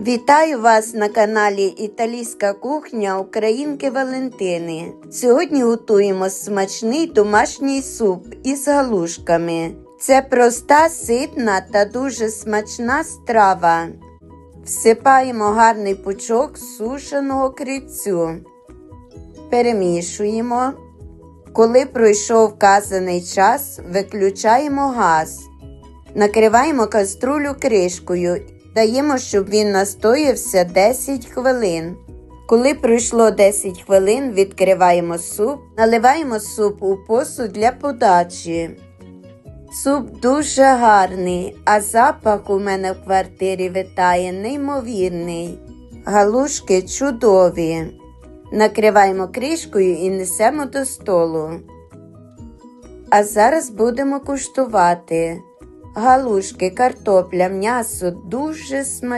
Вітаю вас на каналі Італійська кухня Українки Валентини. Сьогодні готуємо смачний домашній суп із галушками. Це проста, ситна та дуже смачна страва. Всипаємо гарний пучок сушеного крицю. Перемішуємо. Коли пройшов вказаний час, виключаємо газ. Накриваємо каструлю кришкою. Даємо, щоб він настоявся 10 хвилин. Коли пройшло 10 хвилин, відкриваємо суп, наливаємо суп у посуд для подачі. Суп дуже гарний, а запах у мене в квартирі витає неймовірний. Галушки чудові. Накриваємо кришкою і несемо до столу. А зараз будемо куштувати. Галушки, картопля, м'ясо дуже смачні.